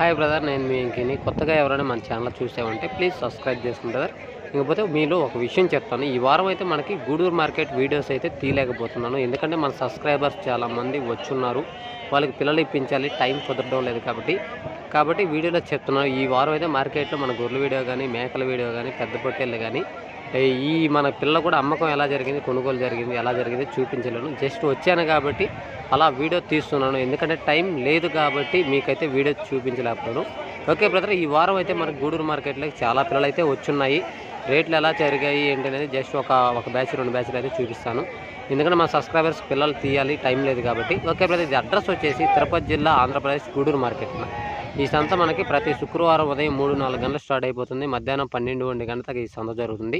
Hi brother నేను మీ ఇంకిని కొత్తగా ఎవరైనా మన ఛానల్ చూసామంటే ప్లీజ్ సబ్స్క్రైబ్ చేసుకోండి బ్రదర్. ఇకపోతే మీలో ఒక విషయం చెప్తాను. ఈ వారం అయితే మనకి గూడూరు మార్కెట్ వీడియోస్ అయితే తీయలేకపోతున్నాను. ఎందుకంటే మన సబ్స్క్రైబర్స్ చాలామంది వచ్చున్నారు. వాళ్ళకి పిల్లలు ఇప్పించాలి టైం కుదరడం లేదు కాబట్టి. కాబట్టి వీడియోలో చెప్తున్నాను. ఈ వారం అయితే మార్కెట్లో మన గొర్రెల వీడియో కానీ మేకల వీడియో కానీ పెద్ద పొట్టేళ్ళు కానీ ఈ మన పిల్ల కూడా అమ్మకం ఎలా జరిగింది కొనుగోలు జరిగింది ఎలా జరిగింది చూపించలేను. జస్ట్ వచ్చాను కాబట్టి అలా వీడియో తీస్తున్నాను. ఎందుకంటే టైం లేదు కాబట్టి మీకైతే వీడియో చూపించలేకపోయాను. ఓకే బ్రదర్ ఈ వారం అయితే మనకు గూడూరు మార్కెట్లో చాలా పిల్లలు అయితే వచ్చున్నాయి. రేట్లు ఎలా జరిగాయి ఏంటి అనేది జస్ట్ ఒక ఒక బ్యాచ్ రెండు బ్యాచ్లు అయితే చూపిస్తాను. ఎందుకంటే మా సబ్స్క్రైబర్స్ పిల్లలు తీయాలి టైం లేదు కాబట్టి. ఓకే బ్రదర్ ఇది అడ్రస్ వచ్చేసి తిరుపతి జిల్లా ఆంధ్రప్రదేశ్ గూడూరు మార్కెట్ ఈ సంత మనకి ప్రతి శుక్రవారం ఉదయం మూడు నాలుగు గంటలు స్టార్ట్ అయిపోతుంది. మధ్యాహ్నం పన్నెండు ఒంటి గంటలకు ఈ సంత జరుగుతుంది.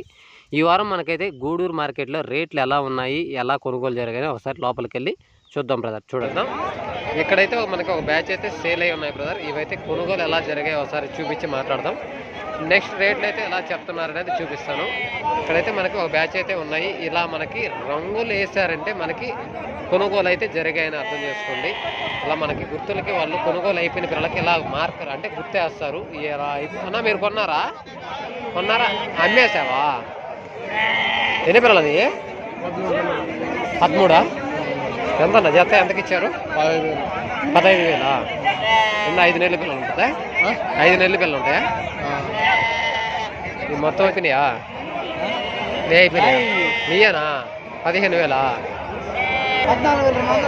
ఈ వారం మనకైతే గూడూరు మార్కెట్లో రేట్లు ఎలా ఉన్నాయి ఎలా కొనుగోలు జరిగాయి ఒకసారి లోపలికి వెళ్ళి చూద్దాం బ్రదర్. చూడద్దాం. ఇక్కడైతే మనకి ఒక బ్యాచ్ అయితే సేల్ అయి ఉన్నాయి బ్రదర్. ఇవైతే కొనుగోలు ఎలా జరిగాయి ఒకసారి చూపించి మాట్లాడదాం. నెక్స్ట్ రేట్లు అయితే ఎలా చెప్తున్నారు అనేది చూపిస్తాను. ఇక్కడైతే మనకి ఒక బ్యాచ్ అయితే ఉన్నాయి. ఇలా మనకి రంగులు వేసారంటే మనకి కొనుగోలు అయితే జరిగాయని అర్థం చేసుకోండి. ఇలా మనకి గుర్తులకి వాళ్ళు కొనుగోలు అయిపోయిన పిల్లలకి ఇలా మార్కర్ అంటే గుర్తేస్తారు ఇలా అన్నా మీరు కొన్నారా? కొన్నారా? అమ్మేసావా ఎన్ని పిల్లలది? పదమూడా. ఎంత జత ఎంతకి ఇచ్చారు పదహైదు వేలా? ఎన్ని ఐదు నెలల పిల్లలు ఉంటుందా? ఐదు నెలల పిల్లలు ఉంటాయా? ఈ మొత్తం అయిపోయినాయా? అయిపోయినాయా? నీయేనా? పదిహేను వేలా?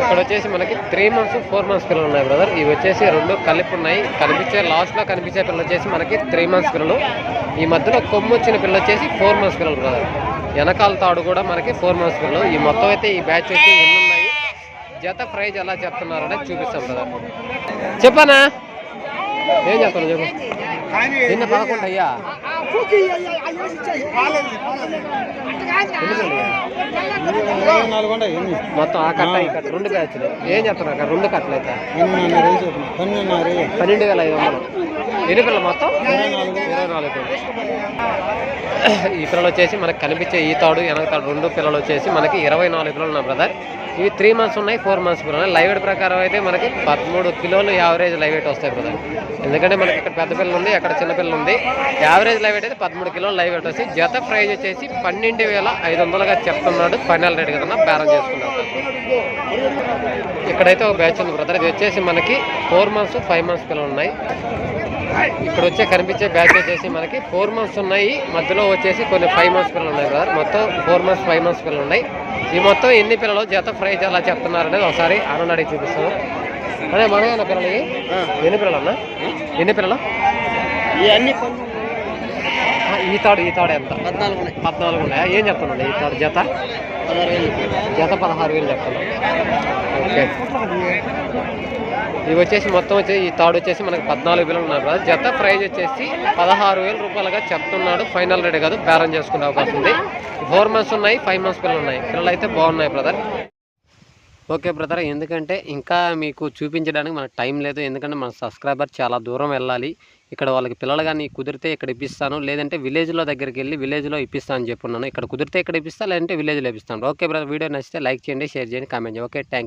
ఇక్కడ వచ్చేసి మనకి త్రీ మంత్స్ ఫోర్ మంత్స్ పిల్లలు ఉన్నాయి బ్రదర్ ఇవి వచ్చేసి రెండు కలిపి ఉన్నాయి కనిపించే లాస్ట్లో కనిపించే పిల్లలు వచ్చేసి మనకి త్రీ మంత్స్ పిల్లలు. ఈ మధ్యలో కొమ్ము వచ్చిన పిల్లలు వచ్చేసి ఫోర్ మంత్స్ పిల్లలు బ్రదర్ వెనకాల తాడు కూడా మనకి ఫోర్ మంత్స్ పిల్లలు. ఈ మొత్తం అయితే ఈ బ్యాచ్ వచ్చి ఎన్ని జత ప్రైజ్ ఎలా చెప్తున్నారు అనేది చూపిస్తాం కదా చెప్పానా ఏం చెప్తాను చెప్పు నిన్న పదకొండు అయ్యా ఎన్ని మొత్తం ఆ కట్ట ఈ కట్ట రెండు బ్యాచ్లు. ఏం చెప్తున్నారు అక్కడ? రెండు కట్టలు అయితే. పన్నెండు వేల ఐదు వందలు. ఎన్ని పిల్లలు మొత్తం? ఇరవై నాలుగు. ఈ పిల్లలు వచ్చేసి మనకి కనిపించే ఈ తాడు వెనక తాడు రెండు పిల్లలు వచ్చేసి మనకి ఇరవై నాలుగు పిల్లలు ఉన్నాయి బ్రదర్ ఇవి త్రీ మంత్స్ ఉన్నాయి ఫోర్ మంత్స్ పిల్లలు. లైవ్ వెయిట్ ప్రకారం అయితే మనకి పదమూడు కిలోలు యావరేజ్ లైవ్ వెయిట్ వస్తాయి బ్రదర్ ఎందుకంటే మనకి ఇక్కడ పెద్ద పిల్లలు ఉంది అక్కడ చిన్న పిల్లలు ఉంది. యావరేజ్ లైవ్ వెయిట్ అయితే పదమూడు కిలోలు లైవ్ వెయిట్ వస్తాయి. జత ప్రైజ్ వచ్చేసి పన్నెండు వేల ఐదు వందలుగా చెప్తున్నాడు ఫైనల్ రేట్ కదా బేరం చేసుకున్నాం ఇక్కడైతే ఒక బ్యాచ్ ఉంది బ్రదర్. ఇది వచ్చేసి మనకి ఫోర్ మంత్స్ ఫైవ్ మంత్స్ పిల్లలు ఉన్నాయి. ఇక్కడ వచ్చే కనిపించే బ్యాచ్ వచ్చేసి మనకి ఫోర్ మంత్స్ ఉన్నాయి. మధ్యలో వచ్చేసి కొన్ని ఫైవ్ మంత్స్ పిల్లలు ఉన్నాయి బ్రదర్. మొత్తం ఫోర్ మంత్స్ ఫైవ్ మంత్స్ పిల్లలు ఉన్నాయి. ఈ మొత్తం ఎన్ని పిల్లలు? జత ప్రైజ్ ఎలా చెప్తున్నారు అనేది ఒకసారి అరుణ్ అడిగి చూపిస్తాను. అదే మనమేనా పిల్లలు ఇవి? ఎన్ని పిల్లలు అన్న? ఎన్ని పిల్లలు? ఈ తాడు ఈ తాడు ఎంత? పద్నాలుగు ఉన్నాయి పద్నాలుగు ఉన్నాయా ఏం చెప్తున్నాడు ఈ తాడు జత? పదహారు వేలు జత పదహారు వేలు చెప్తున్నాడు. ఓకే. ఇవి వచ్చేసి మొత్తం వచ్చి ఈ తాడు వచ్చేసి మనకి పద్నాలుగు వేలు ఉన్నారు కదా. జత ప్రైజ్ వచ్చేసి పదహారు వేల రూపాయలుగా చెప్తున్నాడు. ఫైనల్ రేట్ కాదు బేరం చేసుకునే అవకాశం ఉంది. ఫోర్ మంత్స్ ఉన్నాయి ఫైవ్ మంత్స్ పిల్లలు ఉన్నాయి. పిల్లలు అయితే బాగున్నాయి బ్రదర్. ఓకే బ్రదర్ ఎందుకంటే ఇంకా మీకు చూపించడానికి మనకు టైం లేదు. ఎందుకంటే మన సబ్స్క్రైబర్ చాలా దూరం వెళ్ళాలి. ఇక్కడ వాళ్ళకి పిల్లలు కానీ కుదిరితే ఇక్కడ ఇప్పిస్తాను. లేదంటే విలేజ్లో దగ్గరికి వెళ్ళి విలేజ్లో ఇప్పిస్తాను అని చెప్పున్నాను ఇక్కడ కుదిరితే ఇక్కడ ఇప్పిస్తా లేదంటే విలేజ్లో ఇప్పిస్తాను. ఓకే బ్రదర్ వీడియో నచ్చితే లైక్ చేయండి షేర్ చేయండి కామెంట్ చేయండి. Okay thank